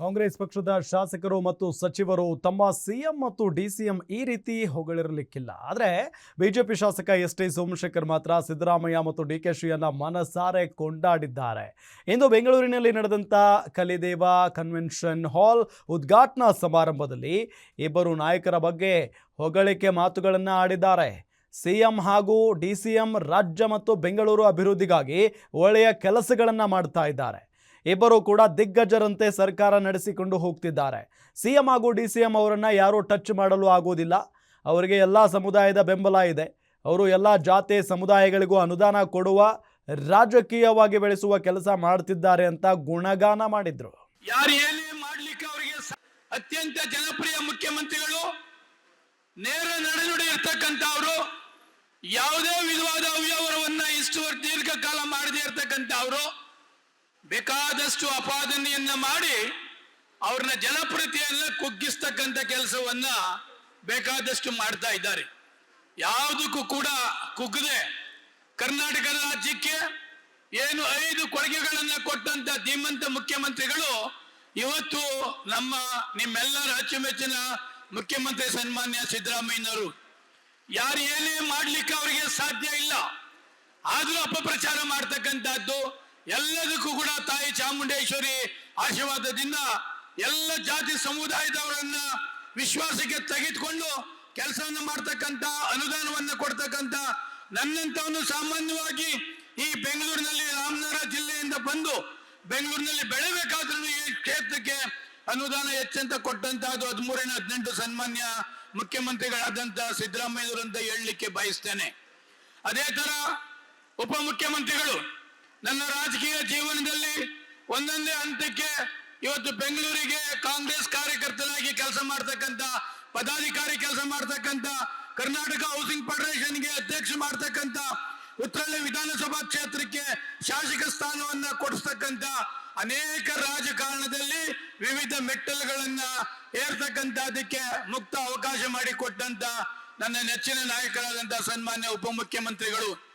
ಕಾಂಗ್ರೆಸ್ ಪಕ್ಷದ ಶಾಸಕರು ಮತ್ತು ಸಚಿವರು ತಮ್ಮ ಸಿಎಂ ಮತ್ತು ಡಿ ಸಿಎಂ ಈ ರೀತಿ ಹೊಗಳಿರಲಿಕ್ಕಿಲ್ಲ. ಆದರೆ ಬಿಜೆಪಿ ಶಾಸಕ ಎಸ್ ಟಿ ಸೋಮಶೇಖರ್ ಮಾತ್ರ ಸಿದ್ದರಾಮಯ್ಯ ಮತ್ತು ಡಿ ಕೆ ಶ್ರೀಯನ್ನ ಮನಸಾರೆ ಕೊಂಡಾಡಿದ್ದಾರೆ. ಇಂದು ಬೆಂಗಳೂರಿನಲ್ಲಿ ನಡೆದಂಥ ಕಲಿದೇವ ಕನ್ವೆನ್ಷನ್ ಹಾಲ್ ಉದ್ಘಾಟನಾ ಸಮಾರಂಭದಲ್ಲಿ ಇಬ್ಬರು ನಾಯಕರ ಬಗ್ಗೆ ಹೊಗಳಿಕೆ ಮಾತುಗಳನ್ನು ಆಡಿದ್ದಾರೆ. ಸಿಎಂ ಹಾಗೂ ಡಿಸಿಎಂ ರಾಜ್ಯ ಮತ್ತು ಬೆಂಗಳೂರು ಅಭಿವೃದ್ಧಿಗಾಗಿ ಒಳ್ಳೆಯ ಕೆಲಸಗಳನ್ನು ಮಾಡ್ತಾ ಇದ್ದಾರೆ. ಇಬ್ಬರು ಕೂಡ ದಿಗ್ಗಜರಂತೆ ಸರ್ಕಾರ ನಡೆಸಿಕೊಂಡು ಹೋಗ್ತಿದ್ದಾರೆ. ಸಿಎಂ ಹಾಗೂ ಡಿ ಸಿ ಎಂ ಅವರನ್ನು ಯಾರೂ ಟಚ್ ಮಾಡಲು ಆಗೋದಿಲ್ಲ. ಅವರಿಗೆ ಎಲ್ಲ ಸಮುದಾಯದ ಬೆಂಬಲ ಇದೆ. ಅವರು ಎಲ್ಲ ಜಾತಿ, ಸಮುದಾಯಗಳಿಗೂ ಅನುದಾನ ಕೊಡುವ, ರಾಜಕೀಯವಾಗಿ ಬೆಳೆಸುವ ಕೆಲಸ ಮಾಡ್ತಿದ್ದಾರೆ ಅಂತ ಗುಣಗಾನ ಮಾಡಿದ್ರು. ಯಾರು ಏನೇ ಮಾಡ್ಲಿಕ್ಕೆ ಅವರಿಗೆ ಅತ್ಯಂತ ಜನಪ್ರಿಯ ಮುಖ್ಯಮಂತ್ರಿಗಳು, ನೇರ ನಡೆನುಡಿ ಇರ್ತಕ್ಕಂಥವ್ರು, ಯಾವುದೇ ವಿಧವಾದ ಅವ್ಯವಹಾರವನ್ನ ಇಷ್ಟು ದೀರ್ಘಕಾಲ ಮಾಡದೇ ಇರ್ತಕ್ಕಂಥ ಅವರು ಬೇಕಾದಷ್ಟು ಅಪಾದನೆಯನ್ನ ಮಾಡಿ ಅವ್ರನ್ನ ಜನಪ್ರಿಯತೆಯನ್ನ ಕುಗ್ಗಿಸ್ತಕ್ಕಂಥ ಕೆಲಸವನ್ನ ಬೇಕಾದಷ್ಟು ಮಾಡ್ತಾ ಇದ್ದಾರೆ. ಯಾವುದಕ್ಕೂ ಕೂಡ ಕುಗ್ಗದೆ ಕರ್ನಾಟಕ ರಾಜ್ಯಕ್ಕೆ ಏನು ಐದು ಕೊಡುಗೆಗಳನ್ನ ಕೊಟ್ಟಂತ ಧೀಮಂತ ಮುಖ್ಯಮಂತ್ರಿಗಳು ಇವತ್ತು ನಮ್ಮ ನಿಮ್ಮೆಲ್ಲರ ಅಚ್ಚುಮೆಚ್ಚಿನ ಮುಖ್ಯಮಂತ್ರಿ ಸನ್ಮಾನ್ಯ ಸಿದ್ದರಾಮಯ್ಯನವರು. ಯಾರು ಏನೇ ಮಾಡ್ಲಿಕ್ಕೆ ಅವರಿಗೆ ಸಾಧ್ಯ ಇಲ್ಲ. ಆದ್ರೂ ಅಪಪ್ರಚಾರ ಮಾಡ್ತಕ್ಕಂಥದ್ದು ಎಲ್ಲದಕ್ಕೂ ಕೂಡ ತಾಯಿ ಚಾಮುಂಡೇಶ್ವರಿ ಆಶೀರ್ವಾದದಿಂದ ಎಲ್ಲ ಜಾತಿ ಸಮುದಾಯದವರನ್ನ ವಿಶ್ವಾಸಕ್ಕೆ ತೆಗೆದುಕೊಂಡು ಕೆಲಸವನ್ನು ಮಾಡ್ತಕ್ಕಂಥ, ಅನುದಾನವನ್ನ ಕೊಡ್ತಕ್ಕಂಥ ನನ್ನಂತವನು ಸಾಮಾನ್ಯವಾಗಿ ಈ ಬೆಂಗಳೂರಿನಲ್ಲಿ ರಾಮನಗರ ಜಿಲ್ಲೆಯಿಂದ ಬಂದು ಬೆಂಗಳೂರಿನಲ್ಲಿ ಬೆಳೆಬೇಕಾದ್ರೂ ಈ ಕ್ಷೇತ್ರಕ್ಕೆ ಅನುದಾನ ಹೆಚ್ಚಂತ ಅದು ಹದಿಮೂರನೇ, ಹದಿನೆಂಟು ಸನ್ಮಾನ್ಯ ಮುಖ್ಯಮಂತ್ರಿಗಳಾದಂತ ಸಿದ್ದರಾಮಯ್ಯವರು ಅಂತ ಹೇಳಲಿಕ್ಕೆ ಬಯಸ್ತೇನೆ. ಅದೇ ತರ ಉಪಮುಖ್ಯಮಂತ್ರಿಗಳು ನನ್ನ ರಾಜಕೀಯ ಜೀವನದಲ್ಲಿ ಒಂದೊಂದೇ ಹಂತಕ್ಕೆ ಇವತ್ತು ಬೆಂಗಳೂರಿಗೆ ಕಾಂಗ್ರೆಸ್ ಕಾರ್ಯಕರ್ತನಾಗಿ ಕೆಲಸ ಮಾಡ್ತಕ್ಕಂಥ, ಪದಾಧಿಕಾರಿ ಕೆಲಸ ಮಾಡ್ತಕ್ಕಂತ ಕರ್ನಾಟಕ ಹೌಸಿಂಗ್ ಫೆಡರೇಷನ್ಗೆ ಅಧ್ಯಕ್ಷ ಮಾಡ್ತಕ್ಕಂಥ ಉತ್ತರಳ್ಳಿ ವಿಧಾನಸಭಾ ಕ್ಷೇತ್ರಕ್ಕೆ ಶಾಸಕ ಸ್ಥಾನವನ್ನ ಕೊಡಿಸ್ತಕ್ಕಂಥ ಅನೇಕ ರಾಜಕಾರಣದಲ್ಲಿ ವಿವಿಧ ಮೆಟ್ಟಲುಗಳನ್ನ ಏರ್ತಕ್ಕಂಥ ಅದಕ್ಕೆ ಮುಕ್ತ ಅವಕಾಶ ಮಾಡಿಕೊಟ್ಟಂತ ನನ್ನ ನೆಚ್ಚಿನ ನಾಯಕರಾದಂತಹ ಸನ್ಮಾನ್ಯ ಉಪಮುಖ್ಯಮಂತ್ರಿಗಳು.